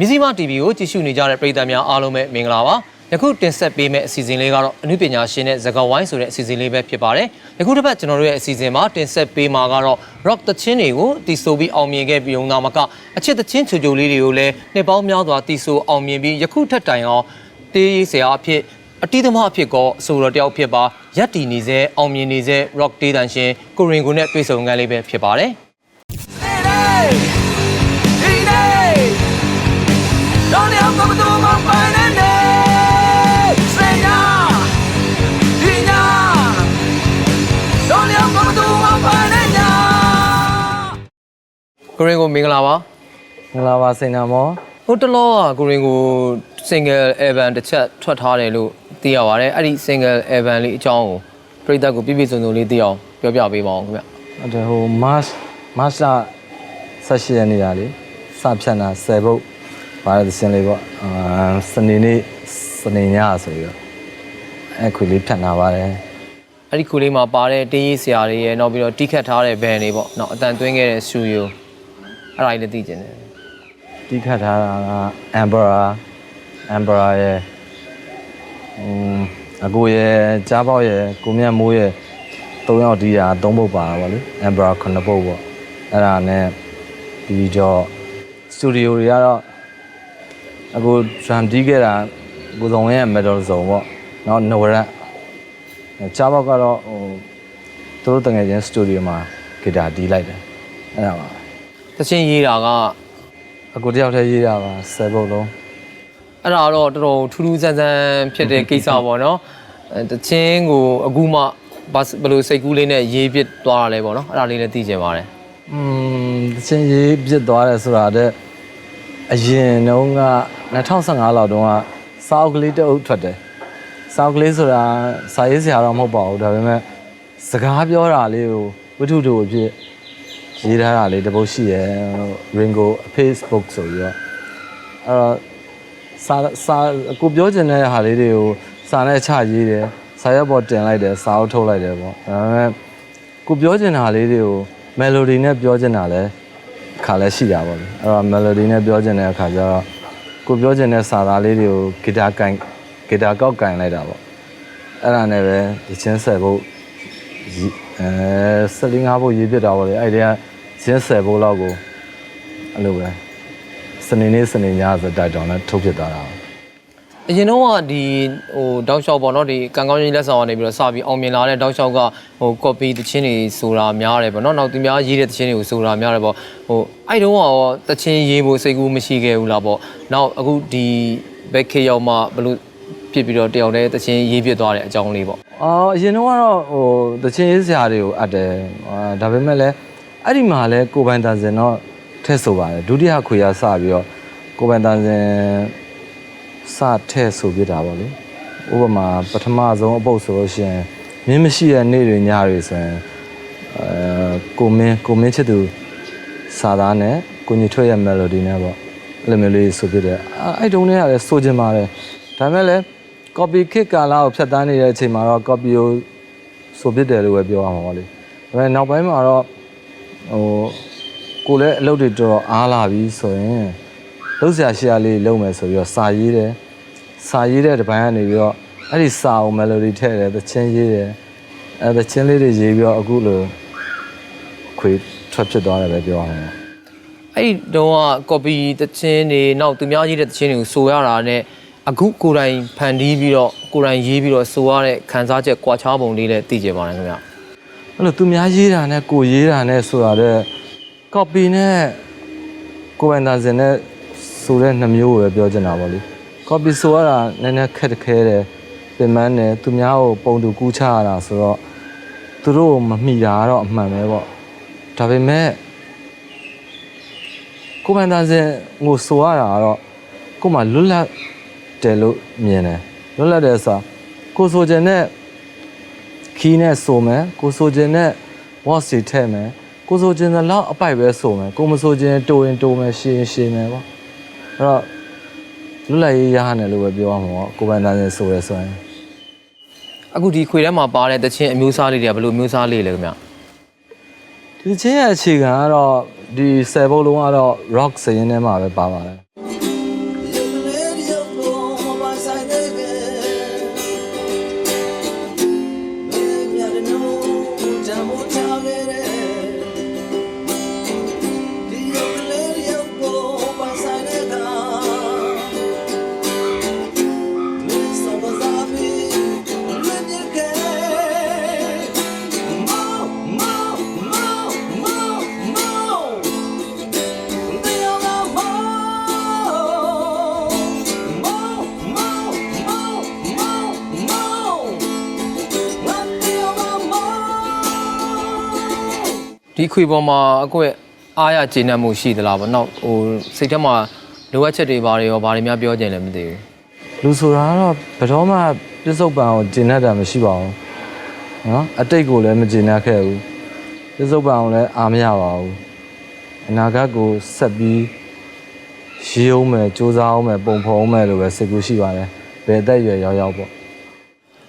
မြစည်းမ TV ကိုကြည့်ရှုနေကြတဲ့ပရိသတ်များအားလုံးပဲမင်္ဂလာပါယခုတင်ဆက်ပေးမယ့်အစီအစဉ်လေးကတော့အနုပညာရှင်နဲ့ဇကာဝိုင်းဆိုတဲ့အစီအစဉ်လေးပဲဖြစ်ပါတယ်ယခုတစ်ပတ်ကျွန်တော်တို့ရဲ့အစီအစဉ်မှာတင်ဆက်ပေးမှာကတော့ rock တချင်းတွေကိုတီဆိုပြီးအောင်မြင်ခဲ့ပြီးုံသားမကအချစ်တချင်းချိုချိုလေးတွေကိုလည်းနှစ်ပေါင်းများစွာတီဆိုအောင်မြင်ပြီးယခုထက်တိုင်အောင်တေးရေးဆရာအဖြစ်အတိသမားအဖြစ်ကောအဆိုတော်တယောက်ဖြစ်ပါရက်တီနေစေအောင်မြင်နေစေ rock တေးတန်ရှင်ကိုရင်ကိုနဲ့တွေ့ဆုံခန်းလေးပဲဖြစ်ပါတယ် Hey, hey, ကိုရင်ကိုမင်္ဂလာပါမင်္ဂလာပါစိန်နာမောဟိုတလောကကိုရင်ကို single album တစ်ချက်ထွက်ထားတယ်လို့သိရပါတယ်အဲ့ဒီ single album လေးအကြောင်းကိုပြည်သက်ကိုပြည့်ပြည့်စုံစုံလေးသိအောင်ပြောပြပေးပါအောင်ခင်ဗျဟုတ်တယ်ဟို March March လ18ရက်နေ့ကလေစဖြတ်နာ10ဘုတ် ပါတဲ့စင်လေးပေါ့အာစနေနေ့စနေညဆိုပြီးတော့အဲ့ခွေလေးဖြတ်နာပါတယ်အဲ့ဒီခုလေးမှာပါတဲ့တင်းရေးဆရာတွေရဲ့နောက်ပြီးတော့တီးခတ်ထားတဲ့ band တွေပေါ့နောက်အတန်သွင်းခဲ့တဲ့ studio အဲ့ဒါလေးလည်းသိကျင်တယ်တီးခတ်ထားတာက Amber Amber ရဲ့อืมအကိုရဲ့ကြားပေါက်ရဲ့ကိုမြတ်မိုးရဲ့၃ယောက်တီးတာ၃ဘုတ်ပါတာပေါ့လေ Amber 9ဘုတ်ပေါ့အဲ့ဒါနဲ့ပြီးတော့စတူဒီယိုတွေကတော့ အကို drum တီးခဲ့တာကိုစုံရဲ့ metal စုံပေါ့နော်နဝရက်ကြားပေါက်ကတော့ဟိုသူတို့တငယ်ချင်းစတူဒီယိုမှာဂီတာတီးလိုက်တယ်အဲ့ဒါပါတချင်းရေးတာကအကိုတယောက်တည်းရေးတာပါ10ဘုတ်လုံးအဲ့ဒါတော့တော်တော်ထူးထူးဆန်းဆန်းဖြစ်တဲ့ကိစ္စပေါ့နော်အဲတချင်းကိုအခုမှဘာဘယ်လိုစိတ်ကူးလေးနဲ့ရေးပြစ်သွားတာလဲပေါ့နော်အဲ့ဒါလေးလည်းသိကျင်ပါတယ်อืมတချင်းရေးပြစ်သွားတယ်ဆိုတာတဲ့ အရင်တုန်းက2015လောက်တုန်းကစာအုပ်ကလေးတစ်အုပ်ထွက်တယ်စာအုပ်ကလေးဆိုတာစာရေးဆရာတော့မဟုတ်ပါဘူးဒါပေမဲ့စကားပြောတာလေးကိုဝိထုတူအဖြစ်ရေးထားတာလေးတစ်ပုဒ်ရှိရယ် Ringo Facebook ဆိုပြီးတော့အဲ့တော့စာစာကိုပြောချင်တဲ့ဟာလေးတွေကိုစာနဲ့ချရေးတယ်စာရွက်ပေါ်တင်လိုက်တယ်စာအုပ်ထုတ်လိုက်တယ်ပေါ့ဒါပေမဲ့ကိုပြောချင်တာလေးတွေကို melody နဲ့ပြောချင်တာလဲ ခါလဲရှိတာပေါ့လေအဲ့တော့ melody နဲ့ပြောချင်တဲ့အခါကျတော့ကိုပြောချင်တဲ့စာသားလေးတွေကိုဂီတာကင်ဂီတာကောက်ကင်လိုက်တာပေါ့အဲ့ဒါနဲ့ပဲဒီချင်းဆက်ဖို့ရေးအဲဆက်လင်းငါးဖို့ရေးပြစ်တာပေါ့လေအဲ့ဒီကချင်းဆက်ဖို့လောက်ကိုအဲ့လိုပဲစနေနေ့စနေညဆိုတိုက်တောင်နဲ့ထုတ်ဖြစ်သွားတာပေါ့ အရင်တော့ကဒီဟိုတောက်လျှောက်ပေါ့နော်ဒီကံကောင်းကြီးလက်ဆောင်ကနေပြီးတော့စပြီးအောင်မြင်လာတဲ့တောက်လျှောက်ကဟို copy တချင်းတွေဆိုတာများတယ်ပေါ့နော်နောက်သူများရေးတဲ့တချင်းတွေကိုဆိုတာများတယ်ပေါ့ဟိုအဲ့တုန်းကရောတချင်းရေးဖို့စိတ်ကူးမရှိခဲ့ဘူးလားပေါ့နောက်အခုဒီဘက်ခေရောက်မှဘယ်လိုဖြစ်ပြီးတော့တယောက်တည်းတချင်းရေးပြစ်သွားတဲ့အကြောင်းလေးပေါ့အော်အရင်တော့ကတော့ဟိုတချင်းရေးဆရာတွေကိုအပ်တယ်အာဒါပေမဲ့လည်းအဲ့ဒီမှာလည်းကိုပိုင်တန်စင်တော့ထည့်ဆိုပါတယ်ဒုတိယခွေရစပြီးတော့ကိုပိုင်တန်စင် စထည့်ဆိုပြတာပေါ့လေဥပမာပထမဆုံးအပုတ်ဆိုလို့ရှိရင်မင်းမရှိတဲ့နေ့တွေညတွေဆိုရင်အဲကိုမင်းကိုမင်းချစ်သူစာသားနဲ့ကိုညထွေးရဲ့ melody နဲ့ပေါ့အဲ့လိုမျိုးလေးဆိုပြတယ်အဲ့အဲ့တုန်းကလည်းဆိုချင်ပါတယ်ဒါပေမဲ့လည်း copy kit ကာလာကိုဖြတ်တန်းနေတဲ့အချိန်မှာတော့ copy ကိုဆိုပြတယ်လို့ပဲပြောရမှာပါလေဒါပေမဲ့နောက်ပိုင်းမှာတော့ဟိုကိုလည်းအလုပ်တွေတော်တော်အားလာပြီဆိုရင် လုပ်ဆရာရှိရလေးလုပ်မယ်ဆိုပြီးတော့စာရေးတယ်စာရေးတဲ့တစ်ပိုင်းကနေပြီးတော့အဲ့ဒီစာကို melody ထည့်တယ်သချင်းရေးတယ်အဲ့သချင်းလေးတွေရေးပြီးတော့အခုလိုခွေထွက်ဖြစ်သွားတယ်ပဲပြောရမှာပေါ့အဲ့ဒီတုန်းက copy တချင်းတွေနောက်သူများရေးတဲ့တချင်းတွေကိုဆိုရတာနဲ့အခုကိုယ်တိုင်ဖန်တီးပြီးတော့ကိုယ်တိုင်ရေးပြီးတော့ဆိုရတဲ့ခန်းစားချက်ကွာခြားပုံလေးလည်းသိကြပါတယ်ခင်ဗျအဲ့လိုသူများရေးတာနဲ့ကိုရေးတာနဲ့ဆိုတာတဲ့ copy နဲ့ကိုယ်ပိုင်သားစင်နဲ့ ဆိုတဲ့နှမျိုးကိုပဲပြောချင်တာပေါ့လေ copy ဆိုရတာနည်းနည်းခက်တခဲတယ်ပြင်ပန်းတယ်သူများကိုပုံတူကူးချရတာဆိုတော့သူတို့ကိုမမိတာကတော့အမှန်ပဲပေါ့ဒါပေမဲ့ကိုယ်ပိုင်သားစင်ငိုဆိုရတာကတော့ကိုယ်မှလွတ်လပ်တယ်လို့မြင်တယ်လွတ်လပ်တယ်ဆိုတာကိုယ်ဆိုချင်တဲ့ခီးနဲ့ဆိုမယ်ကိုဆိုခြင်းနဲ့ watch တွေထည့်မယ်ကိုဆိုခြင်းတဲ့လောက်အပိုက်ပဲဆိုမယ်ကိုမဆိုခြင်းတိုးရင်တိုးမယ်ရှင်းရင်ရှင်းမယ်ပေါ့ အဲ့တော့လွတ်လပ်ရေးရဟန်းတယ်လို့ပဲပြောရမှာပေါ့ကိုယ်ပိုင်တန်းစင်ဆိုရဲဆိုရင်အခုဒီခွေထဲမှာပါတဲ့တချင်းအမျိုးအစားလေးတွေကဘယ်လိုမျိုးစားလေးလဲခင်ဗျဒီချင်းရဲ့အခြေခံကတော့ဒီ10ဘုတ်လုံးကတော့ rock စရင်ထဲမှာပဲပါပါတယ် ဒီခွေပေါ်မှာအကွက်အားရကျေနပ်မှုရှိသလားဗောနောက်ဟိုစိတ်ထဲမှာလိုအပ်ချက်တွေဘာတွေရောဘာတွေများပြောကြင်လဲမသိဘူးလူဆိုတာကတော့ဘယ်တော့မှပြစ္ဆုတ်ပံကိုကျင့်တတ်တာမရှိပါဘူးနော်အတိတ်ကိုလည်းမကျင့်တတ်ခဲ့ဘူးပြစ္ဆုတ်ပံကိုလည်းအားမရပါဘူးအနာဂတ်ကိုဆက်ပြီးရေအောင်မယ်စူးစမ်းအောင်မယ်ပုံဖော်အောင်မယ်လို့ပဲစိတ်ကူးရှိပါတယ်ဘယ်အသက်အရွယ်ရောက်ရောက်ပေါ့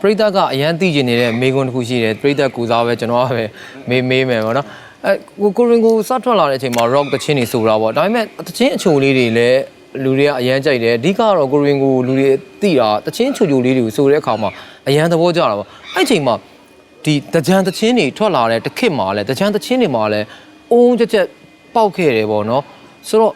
ပရိသတ်ကအရန်သိကျင်နေတဲ့မေကွန်းတစ်ခုရှိတယ်ပရိသတ်ကူစားပဲကျွန်တော်ကပဲမေးမေးမယ်ဗောနော် အဲကိုကိုရင်ကိုစထွက်လာတဲ့အချိန်မှာ rock တချင်းတွေဆိုတာဗောဒါပေမဲ့တချင်းအချိုလေးတွေလည်းလူတွေကအရန်ကြိုက်တယ်အဓိကတော့ကိုရင်ကိုလူတွေသိတာတချင်းချိုချိုလေးတွေကိုဆိုတဲ့အခါမှာအရန်သဘောကျတာဗောအဲ့အချိန်မှာဒီတကြံတချင်းတွေထွက်လာတဲ့တစ်ခစ်မှာလဲတကြံတချင်းတွေမှာလဲအုံးချက်ချက်ပေါက်ခဲ့တယ်ဗောနော်ဆိုတော့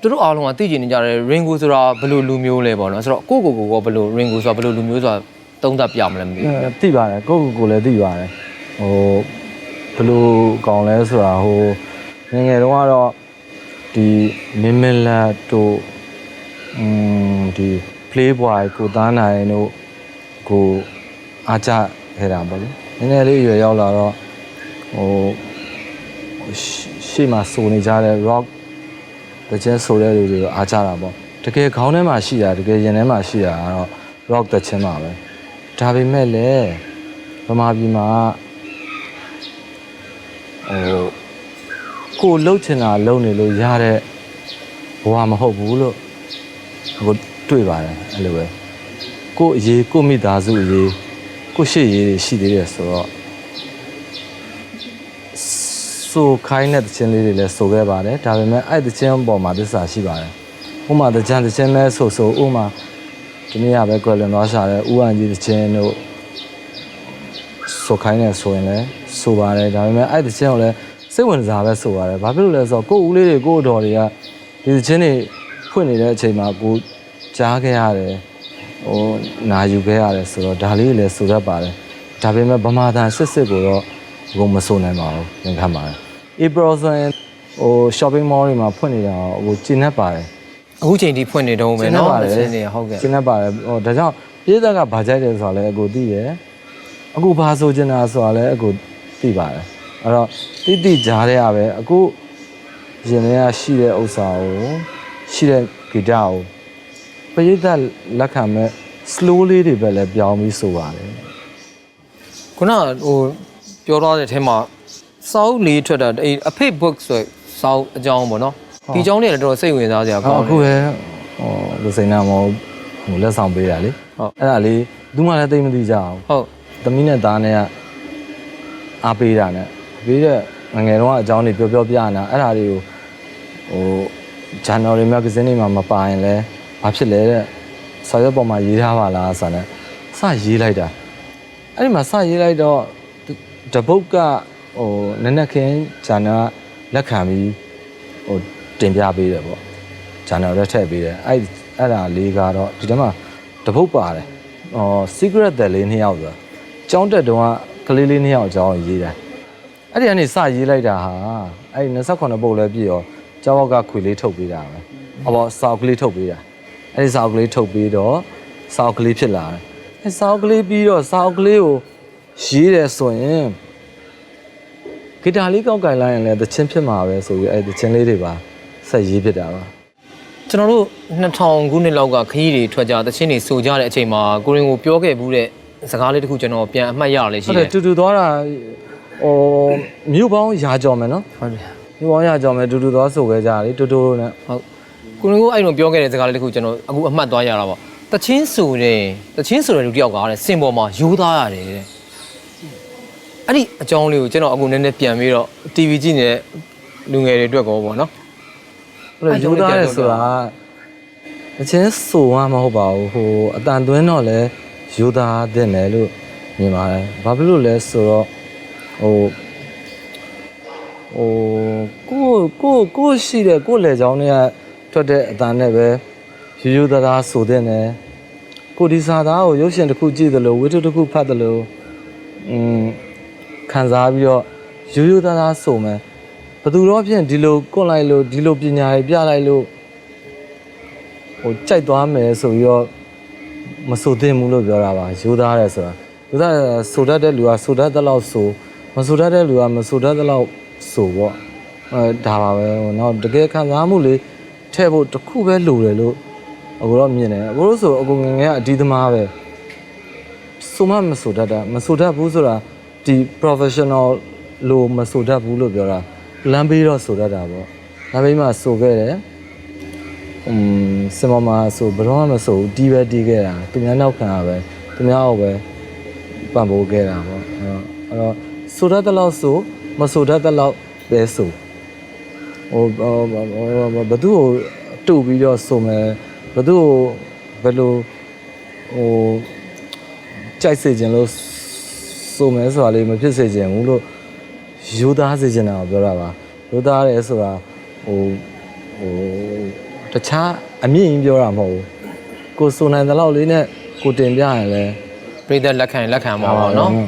သူတို့အားလုံးကသိကျင်နေကြတယ် Ringo ဆိုတာဘယ်လိုလူမျိုးလဲပေါ့နော်ဆိုတော့ကိုကိုကိုကဘယ်လို Ringo ဆိုတာဘယ်လိုလူမျိုးဆိုတာသုံးသပ်ပြမလဲမသိဘူးအဲသိပါတယ်ကိုယ့်ကိုယ်ကိုယ်လည်းသိပါတယ်ဟို ဘယ်လိုကောင်းလဲဆိုတာဟိုငယ်ငယ်တုန်းကတော့ဒီမင်းမလာတို့อืมဒီ Playboy ကိုသားနိုင်တို့ကိုအားကြခဲ့တာပေါ့လေနည်းနည်းလေးရွယ်ရောက်လာတော့ဟိုရှရှေ့မှာစုံနေကြတဲ့ rock တကယ်ဆိုတဲ့လူတွေကိုအားကြတာပေါ့တကယ်ခေါင်းထဲမှာရှိတာတကယ်ရင်ထဲမှာရှိတာကတော့ rock တခြင်းပါပဲဒါပေမဲ့လည်းဗမာပြည်မှာ ဟိုကိုလှုပ်ချင်တာလှုပ်နေလို့ရတဲ့ဘဝမဟုတ်ဘူးလို့ဟိုတွေ့ပါတယ်အဲ့လိုပဲကိုအရေးကိုမိသားစုအရေးကိုရှေ့ရေးတွေရှိသေးတယ်ဆိုတော့ဆိုခိုင်းတဲ့တခြင်းလေးတွေလည်းဆိုခဲ့ပါတယ်ဒါပေမဲ့အဲ့တခြင်းအပေါ်မှာသစ္စာရှိပါတယ်ဥပမာတကြံတခြင်းလဲဆိုဆိုဥပမာဒီနေ့ကပဲကွယ်လွန်သွားရှာတဲ့ဥဝံကြီးတခြင်းတို့ဆိုခိုင်းနေဆိုရင်လည်း ဆိုပါတယ်ဒါပေမဲ့အဲ့တခြင်းကိုလည်းစိတ်ဝင်စားပဲဆိုပါတယ်ဘာဖြစ်လို့လဲဆိုတော့ကိုယ့်ဦးလေးတွေကိုယ့်အတော်တွေကဒီတခြင်းတွေဖွင့်နေတဲ့အချိန်မှာကိုကြားခဲ့ရတယ်ဟိုနာယူခဲ့ရတယ်ဆိုတော့ဒါလေးလည်းဆိုတတ်ပါတယ်ဒါပေမဲ့ဗမာသားစစ်စစ်ကိုတော့ဘုံမဆိုနိုင်ပါဘူးသင်ခံပါတယ် April ဆိုရင်ဟို shopping mall တွေမှာဖွင့်နေတာဟိုကျင်းနေပါတယ်အခုချိန်ထိဖွင့်နေတော့မယ်နော်တချင်းတွေဟုတ်ကဲ့ကျင်းနေပါတယ်ဟိုဒါကြောင့်ပြည်သက်ကဘာကြိုက်တယ်ဆိုတာလည်းအကိုသိတယ်အခုဘာဆိုချင်တာဆိုတာလည်းအကို သိပါတယ်အဲ့တော့တိတိကြားတဲ့ကပဲအခုရင်ထဲကရှိတဲ့ဥစ္စာကိုရှိတဲ့ဂီတကိုပြည်သက်လက်ခံမဲ့ slow လေးတွေပဲလည်းပြောင်းပြီးဆိုပါတယ်ခုနကဟိုပြောတော့တဲ့အထဲမှာစောက်လေးထွက်တာအဲ့အဖေ book ဆိုစောက်အကြောင်းပေါ့နော်ဒီအကြောင်းလေးလည်းတော်တော်စိတ်ဝင်စားစရာကောဟောင်းအခုတယ်ပဲဟိုလူစိန်နာမောဟိုလက်ဆောင်ပေးတာလေဟုတ်အဲ့ဒါလေးသူမှလည်းသိမသိကြအောင်ဟုတ်သမီးနဲ့သားနဲ့က အားပေးတာနဲ့ပေးတဲ့ငငယ်တော့အကြောင်းတွေပြောပြောပြနေတာအဲ့ဒါတွေကိုဟို January magazine တွေမှာမပါရင်လဲဘာဖြစ်လဲတဲ့စာရွက်ပေါ်မှာရေးထားပါလားဆိုတော့စရေးလိုက်တာအဲ့ဒီမှာစရေးလိုက်တော့တပုတ်ကဟိုနက်နက်ခင်းဂျာနာလက်ခံပြီးဟိုတင်ပြပေးတယ်ပေါ့ဂျာနာရက်ထည့်ပေးတယ်အဲ့အဲ့ဒါလေးကတော့ဒီထဲမှာတပုတ်ပါတယ်ဟော secret တဲ့လေးနှစ်ယောက်ဆိုတာကျောင်းတက်တုန်းက ကလေးလေးနှစ်ယောက်အကြောင်းကိုရေးတာအဲ့ဒီကနေစရေးလိုက်တာဟာအဲ့ဒီ28ပုတ်လဲပြည့်ရောကျောင်းဘောက်ကခွေလေးထုတ်ပေးတာပဲအပေါ်စောက်ကလေးထုတ်ပေးတာအဲ့ဒီစောက်ကလေးထုတ်ပေးတော့စောက်ကလေးဖြစ်လာတယ်အဲ့စောက်ကလေးပြီးတော့စောက်ကလေးကိုရေးတယ်ဆိုရင်ဂီတာလေးကောက်ကင်လိုက်ရင်လည်းသချင်းဖြစ်မှာပဲဆိုပြီးအဲ့သချင်းလေးတွေပါဆက်ရေးဖြစ်တာပါကျွန်တော်တို့2000ခုနှစ်လောက်ကခရီးတွေထွက်ကြတချင်းတွေဆိုကြတဲ့အချိန်မှာကိုရင်ကိုပြောခဲ့ဘူးတဲ့ စကားလေးတစ်ခုကျွန်တော်ပြန်အမှတ်ရလေရှိဟုတ်တတယ်ယ်တူတူသွားတာဟိုမြို့ပေါင်းရာကြော်မယ်နော်ဟုတ်တယ်မြို့ပေါင်းရာကြော်မယ်တူတူသွားဆိုခဲ့ကြတာလေတူတူနဲ့ဟုတ်ကိုရင်ကိုအဲ့လိုပြောခဲ့တဲ့စကားလေးတစ်ခုကျွန်တော်အခုအမှတ်သွားရတာပေါ့တချင်းဆိုတဲ့တချင်းဆိုတဲ့လူတစ်ယောက်ကတဲ့စင်ပေါ်မှာရိုးသားရတယ်တဲ့အဲ့ဒီအကြောင်းလေးကိုကျွန်တော်အခုနည်းနည်းပြန်ပြီးတော့ TV ကြည့်နေတဲ့လူငယ်တွေအတွက်ကောပေါ့နော်ဟုတ်တယ်ယူသားရဲဆိုတာအချင်းဆိုမှမဟုတ်ပါဘူးဟိုအတန်သွင်းတော့လဲ ယူသားတဲ့မယ်လို့မြင်ပါတယ်ဘာဖြစ်လို့လဲဆိုတော့ဟိုဟိုကိုကိုကိုရှိတဲ့ကိုလေချောင်းတွေကထွက်တဲ့အတန်နဲ့ပဲယူယူသားသားဆိုတဲ့နဲ့ကိုဒီစာသားကိုရုပ်ရှင်တစ်ခုကြည့်သလိုဝိတ္ထုတစ်ခုဖတ်သလိုอืมခံစားပြီးတော့ယူယူသားသားဆိုမယ်ဘယ်သူတော့ဖြင့်ဒီလိုကွန့်လိုက်လို့ဒီလိုပညာတွေပြလိုက်လို့ဟိုကြိုက်သွားမယ်ဆိုပြီးတော့ မဆိုသင့်ဘူးလို့ပြောတာပါယူသားတယ်ဆိုတာယူသားတယ်ဆိုတတ်တဲ့လူကဆိုတတ်တဲ့လောက်ဆိုမဆိုတတ်တဲ့လူကမဆိုတတ်တဲ့လောက်ဆိုပေါ့အဲဒါပါပဲဟိုနောက်တကယ်ခံစားမှုလေးထည့်ဖို့တစ်ခုပဲလိုတယ်လို့အခုတော့မြင်တယ်အခုလို့ဆိုအကုန်ငယ်ငယ်ကအဒီသမားပဲဆိုမှမဆိုတတ်တာမဆိုတတ်ဘူးဆိုတာဒီ professional လို့မဆိုတတ်ဘူးလို့ပြောတာလမ်းပေးတော့ဆိုတတ်တာပေါ့လမ်းပေးမှဆိုခဲ့တယ် อืมစင်မမှာဆိုဘယ်တော့မှမဆိုဘူးတီးပဲတီးခဲ့တာသူများနောက်ခံရပဲသူများအောက်ပဲပံ့ပိုးခဲ့တာပေါ့အဲ့တော့အဲ့တော့ဆိုတတ်တဲ့လောက်ဆိုမဆိုတတ်တဲ့လောက်ပဲဆိုဟိုဟိုဘသူ့ကိုတူပြီးတော့ဆိုမယ်ဘသူ့ကိုဘယ်လိုဟိုကြိုက်စေခြင်းလို့ဆိုမယ်ဆိုတာလေးမဖြစ်စေခြင်းဘူးလို့ယူသားစေခြင်းတာကိုပြောတာပါယူသားရဲဆိုတာဟိုဟို တခြားအမြင့်ကြီးပြောတာမဟုတ်ဘူးကိုယ်စုံနိုင်တဲ့လောက်လေးနဲ့ကိုတင်ပြရင်လဲ ပြည်သက်လက်ခံလက်ခံပါပါเนาะ ဟုတ်